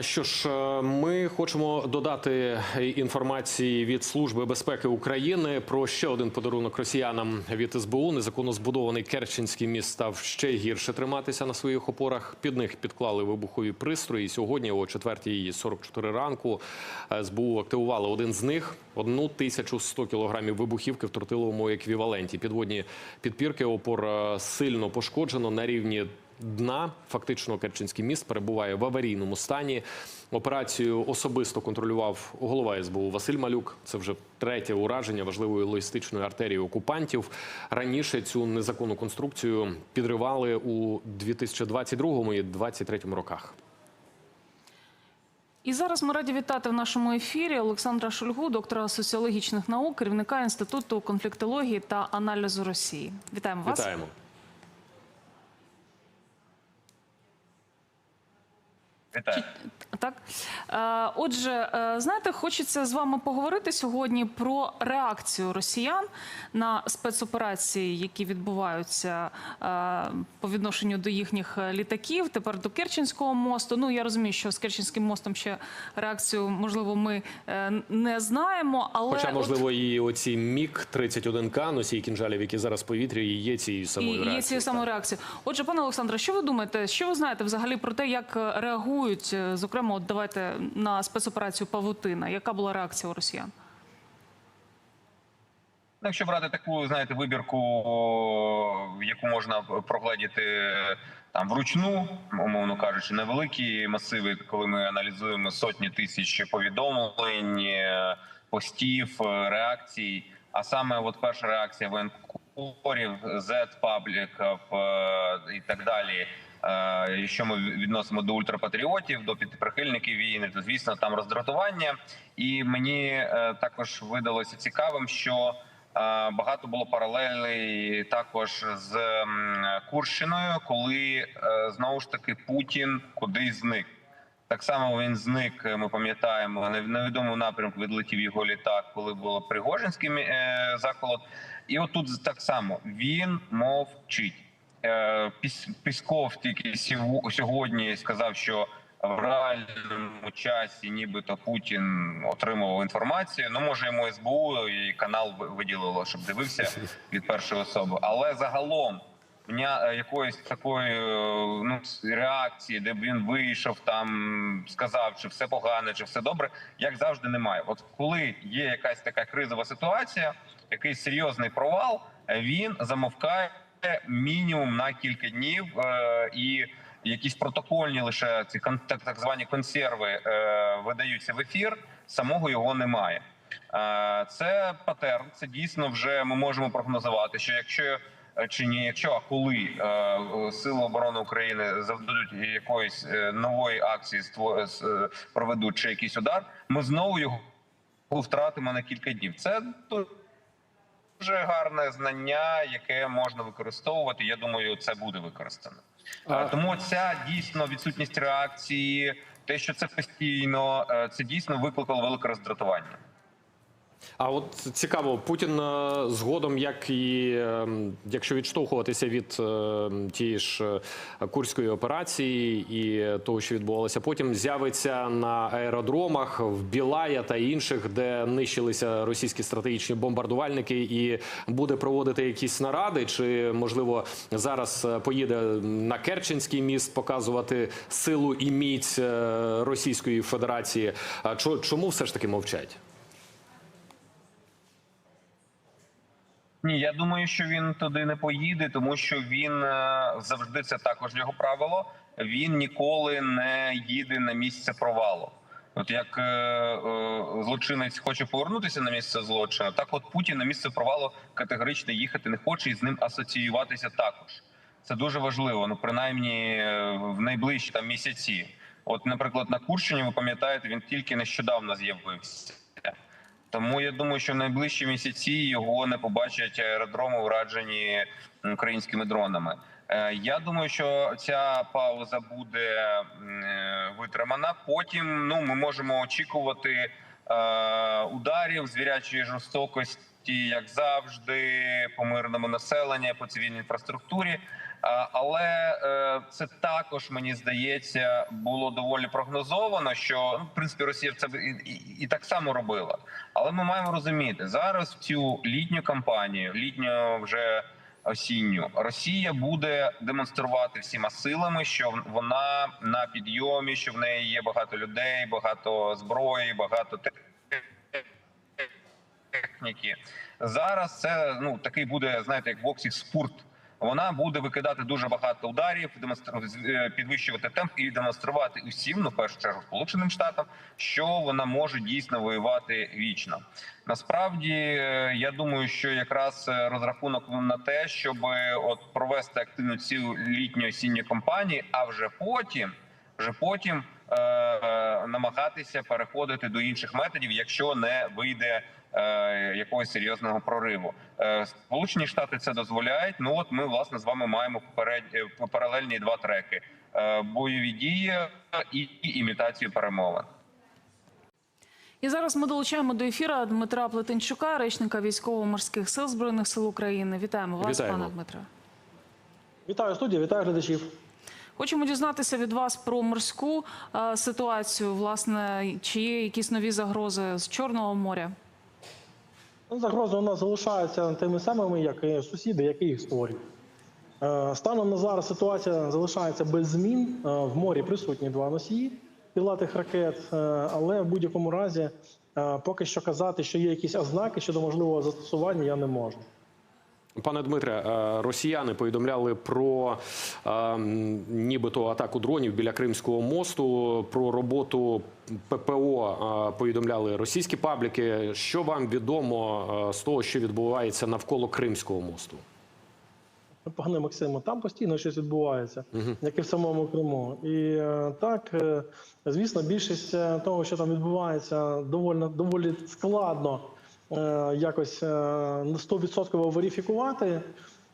Що ж, е, ми хочемо додати інформації від Служби безпеки України про ще один подарунок росіянам від СБУ. Незаконно збудований Керченський міст став ще гірше триматися на своїх опорах. Під них підклали вибухові пристрої. Сьогодні, о 4.44 ранку, СБУ активували один з них одну тисячу 100 кілограмів вибухівки в тротиловому еквіваленті. Підводні підпірки опор е, сильно пошкоджено на рівні дна. Фактично, Керченський міст перебуває в аварійному стані. Операцію особисто контролював голова СБУ Василь Малюк. Це вже третє ураження важливої логістичної артерії окупантів. Раніше цю незаконну конструкцію підривали у 2022 і 2023 роках. І зараз ми раді вітати в нашому ефірі Олександра Шульгу, доктора соціологічних наук, керівника інституту конфліктології та аналізу Росії. Вітаємо вас. Вітаємо. Вітаю. Так, Е, отже, е, знаєте, хочеться з вами поговорити сьогодні про реакцію росіян на спецоперації, які відбуваються е, по відношенню до їхніх літаків. Тепер до Керченського мосту. Ну я розумію, що з Керченським мостом ще реакцію можливо ми не знаємо, але Хоча, от- можливо, і оці міг 31 к носій кінжалів, які зараз в повітрі, і є цією самою І є реакцією. цією самою реакцією. Отже, пане Олександре, що ви думаєте? Що ви знаєте взагалі про те, як реагують, е, зокрема, от давайте на спецоперацію Павутина? Яка була реакція у росіян? Ну, Якщо брати таку, знаєте, вибірку, яку можна прогледіти е, там вручну, умовно кажучи, невеликі масиви, коли ми аналізуємо сотні тисяч повідомлень, е, постів, е, реакцій. А саме, от перша реакція воєнкорів, Z-пабліків е, і так далі. Е, Якщо ми відносимо до ультрапатріотів, до підприхильників війни, то звісно там роздратування. І мені е, також видалося цікавим, що е, багато було паралелей також з Курщиною, коли знову ж таки Путін кудись зник. Так само він зник. Ми пам'ятаємо на невідомому напрямку відлетів його літак, коли було Пригожинський заколот. І отут так само він мовчить. Е, Піс- Пісков тільки сьогодні сказав, що в реальному часі, нібито Путін отримував інформацію. Ну може йому СБУ і канал виділило, щоб дивився від першої особи. Але загалом дня якоїсь такої е, ну реакції, де б він вийшов, там сказав, чи все погано, чи все добре, як завжди, немає. От коли є якась така кризова ситуація, якийсь серйозний провал, е, він замовкає мінімум на кілька днів е, і. Якісь протокольні лише ці так, так звані консерви е, видаються в ефір. Самого його немає. Е, це патерн. Це дійсно вже ми можемо прогнозувати, що якщо е, чи ні, якщо а коли е, е, сили оборони України завдадуть якоїсь нової акції, ство- е, проведуть чи якийсь удар, ми знову його втратимо на кілька днів. Це дуже гарне знання, яке можна використовувати. Я думаю, це буде використано. А- Е, Тому ця дійсно відсутність реакції, те, що це постійно, е, це дійсно викликало велике роздратування. А от цікаво, Путін е, згодом, як і е, якщо відштовхуватися від е, тієї ж е, курської операції і того, що відбувалося потім, з'явиться на аеродромах в Білая та інших, де нищилися російські стратегічні бомбардувальники, і буде проводити якісь наради, чи можливо зараз поїде на Керченський міст показувати силу і міць Російської Федерації. Чому все ж таки мовчать? Ні, я думаю, що він туди не поїде, тому що він е, завжди це також його правило. Він ніколи не їде на місце провалу. От як е, е, злочинець хоче повернутися на місце злочину, так от Путін на місце провалу категорично їхати не хоче і з ним асоціюватися також. Це дуже важливо. Ну принаймні в найближчі там місяці. От, наприклад, на Курщині, ви пам'ятаєте, він тільки нещодавно з'явився. Тому я думаю, що в найближчі місяці його не побачать аеродроми, ураджені українськими дронами. Е, Я думаю, що ця пауза буде е, витримана. Потім ну ми можемо очікувати е, ударів звірячої жорстокості, як завжди, по мирному населенню, по цивільній інфраструктурі. Але е, це також мені здається було доволі прогнозовано, що ну, в принципі Росія це і, і так само робила. Але ми маємо розуміти зараз в цю літню кампанію, літню вже осінню, Росія буде демонструвати всіма силами, що вона на підйомі, що в неї є багато людей, багато зброї, багато техніки. Зараз це ну такий буде, знаєте, як в боксі спорт. Вона буде викидати дуже багато ударів, демонструвати підвищувати темп і демонструвати усім, ну в першу чергу сполученим штатам, що вона може дійсно воювати вічно. Насправді е, я думаю, що якраз е, розрахунок на те, щоб от провести активну цю літню осінню кампанію, а вже потім, вже потім е, е, намагатися переходити до інших методів, якщо не вийде е, якогось серйозного прориву. Е, Сполучені Штати це дозволяють. Ну от ми власне з вами маємо поперед... е, паралельні два треки: Е, бойові дії і, і імітацію перемовин. І зараз ми долучаємо до ефіру Дмитра Плетенчука, речника військово-морських сил збройних сил України. Вітаємо вас, Вітаємо. пане Дмитре. Вітаю студія, вітаю глядачів. Хочемо дізнатися від вас про морську е, ситуацію. Власне, чи є якісь нові загрози з Чорного моря? Ну, Загрози у нас залишаються тими самими, як і сусіди, які їх створюють. Е, Станом на зараз ситуація залишається без змін. Е, В морі присутні два носії крилатих ракет, але в будь-якому разі поки що казати, що є якісь ознаки щодо можливого застосування, я не можу. Пане Дмитре, е, росіяни повідомляли про е, нібито атаку дронів біля Кримського мосту. Про роботу ППО е, повідомляли російські пабліки. Що вам відомо з того, що відбувається навколо Кримського мосту? Пане Максиме, там постійно щось відбувається, як і в самому Криму. І так, звісно, більшість того, що там відбувається, доволі, доволі складно якось е, на 100% верифікувати,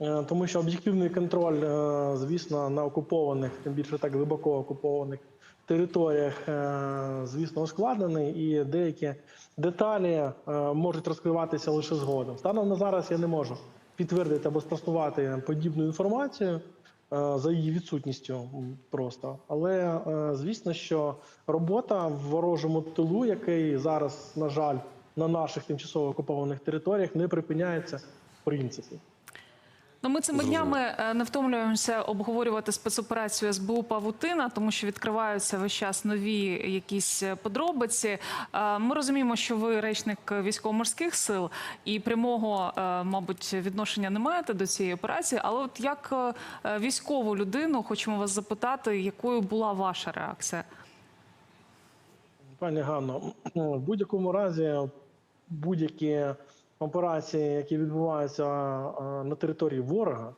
е, тому що об'єктивний контроль, е, звісно, на окупованих, тим більше так глибоко окупованих територіях, е, звісно, ускладнений, і деякі деталі е, можуть розкриватися лише згодом. Станом на зараз я не можу підтвердити або спростувати подібну інформацію е, за її відсутністю просто. Але е, звісно, що робота в ворожому тилу, який зараз, на жаль, на наших тимчасово окупованих територіях не припиняється в принципі. Ну, ми цими днями е, не втомлюємося обговорювати спецоперацію СБУ Павутина, тому що відкриваються весь час нові якісь е, подробиці. Е, Ми розуміємо, що ви речник військово-морських сил і прямого, мабуть, відношення не маєте до цієї операції. Але от як військову людину хочемо вас запитати, якою була ваша реакція? Пані Ганно, в будь-якому разі будь-які операції, які відбуваються на території ворога,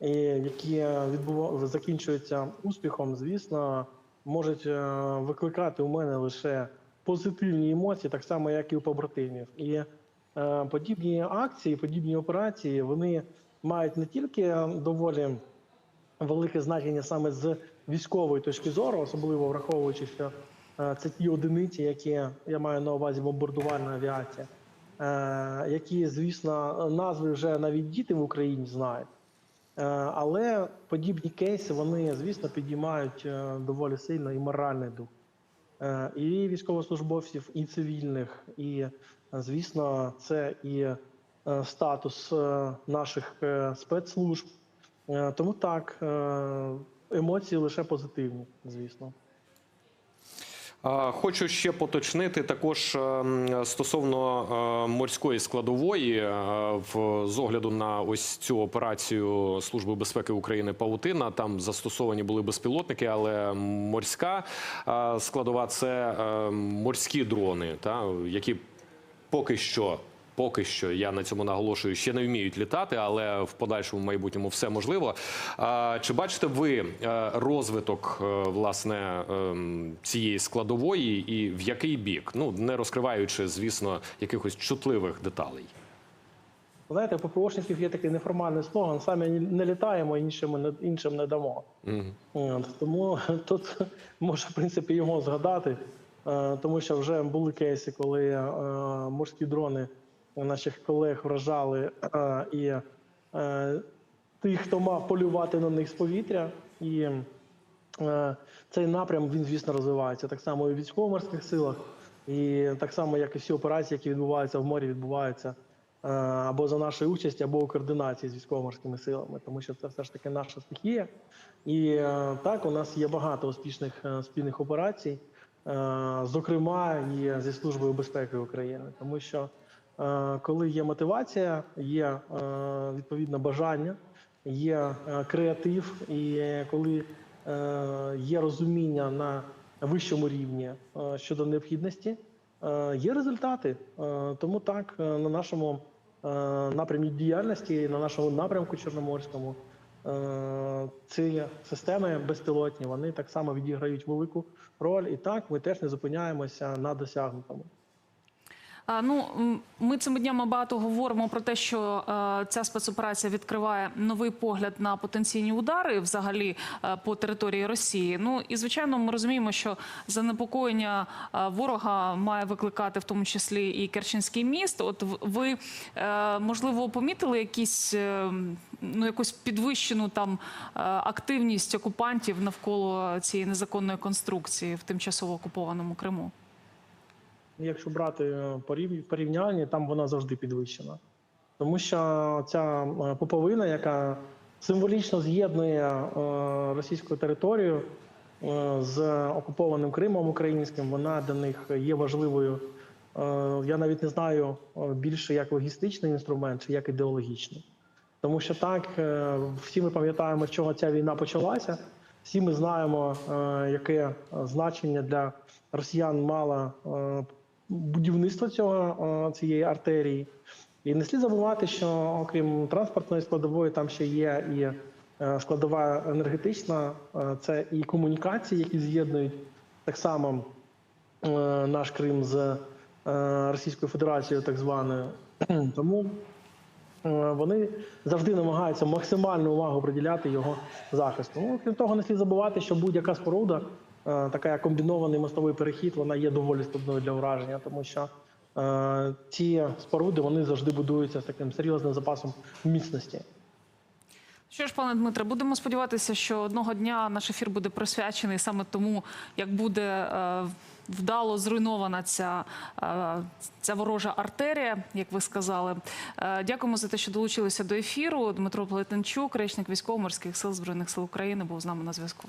і які відбува... закінчуються успіхом, звісно, можуть е, викликати у мене лише позитивні емоції, так само, як і у побратимів. І е, подібні акції, подібні операції, вони мають не тільки доволі велике значення саме з військової точки зору, особливо враховуючи, що це ті одиниці, які я маю на увазі бомбардувальна авіація, е, які, звісно, назви вже навіть діти в Україні знають. Е, Але подібні кейси вони, звісно, підіймають е, доволі сильно і моральний дух Е, і військовослужбовців, і цивільних, і, е, звісно, це і е, статус е, наших е, спецслужб. Е, Тому так, е, емоції лише позитивні, звісно. Хочу ще поточнити також ем, стосовно е, морської складової е, з огляду на ось цю операцію Служби безпеки України Паутина. Там застосовані були безпілотники, але морська е, складова це е, морські дрони, які поки що. Поки що я на цьому наголошую, ще не вміють літати, але в подальшому майбутньому все можливо. Чи бачите ви е, розвиток е, власне ем, цієї складової і в який бік? Ну не розкриваючи, звісно, якихось чутливих деталей. Знаєте, у ППОшників є такий неформальний слоган: самі не літаємо, іншим не, іншим не дамо. Мгм. От, Тому тут можна, в принципі, його згадати, е, тому що вже були кейси, коли морські дрони наших колег вражали е, і е, тих, хто мав полювати на них з повітря. І е, цей напрям він, звісно, розвивається так само і в військово-морських силах, і так само, як і всі операції, які відбуваються в морі, відбуваються або за нашої участі, або у координації з військово-морськими силами, тому що це все ж таки наша стихія. І так, у нас є багато успішних спільних операцій, зокрема і зі Службою безпеки України, тому що коли є мотивація, є е, відповідне бажання, є е, креатив, і коли е, є розуміння на вищому рівні е, щодо необхідності, е, є результати. Е, Тому так е, на нашому е, напрямі діяльності, на нашому напрямку Чорноморському. е, Ці системи безпілотні вони так само відіграють велику роль, і так ми теж не зупиняємося на досягнутому. Ну, ми цими днями багато говоримо про те, що е, ця спецоперація відкриває новий погляд на потенційні удари взагалі е, по території Росії. Ну і звичайно, ми розуміємо, що занепокоєння е, ворога має викликати в тому числі і Керченський міст. От ви можливо помітили якісь ну якусь підвищену там активність окупантів навколо цієї незаконної конструкції в тимчасово окупованому Криму? Якщо брати е, порівняння, там вона завжди підвищена. Тому що ця е, поповина, яка символічно з'єднує е, російську територію з окупованим Кримом українським, вона для них є важливою. Я навіть не знаю більше як логістичний інструмент, чи як ідеологічний. Тому що так, всі ми пам'ятаємо, з чого ця війна почалася. Всі ми знаємо, яке значення для росіян мало будівництво цього е, цієї артерії. І не слід забувати, що окрім транспортної складової, там ще є і е, складова енергетична, е, це і комунікації, які з'єднують так само наш Крим з Російською Федерацією, так званою. Тому вони завжди намагаються максимальну увагу приділяти його захисту. Ну, крім того, не слід забувати, що будь-яка споруда, така комбінований мостовий перехід, вона є доволі складною для враження, тому що е, ці споруди вони завжди будуються з таким серйозним запасом міцності. Що ж, пане Дмитре, будемо сподіватися, що одного дня наш ефір буде присвячений саме тому, як буде е, вдало зруйнована ця, е, ця ворожа артерія, як ви сказали. Е, дякуємо за те, що долучилися до ефіру. Дмитро Плетенчук, речник військово-морських сил збройних сил України, був з нами на зв'язку.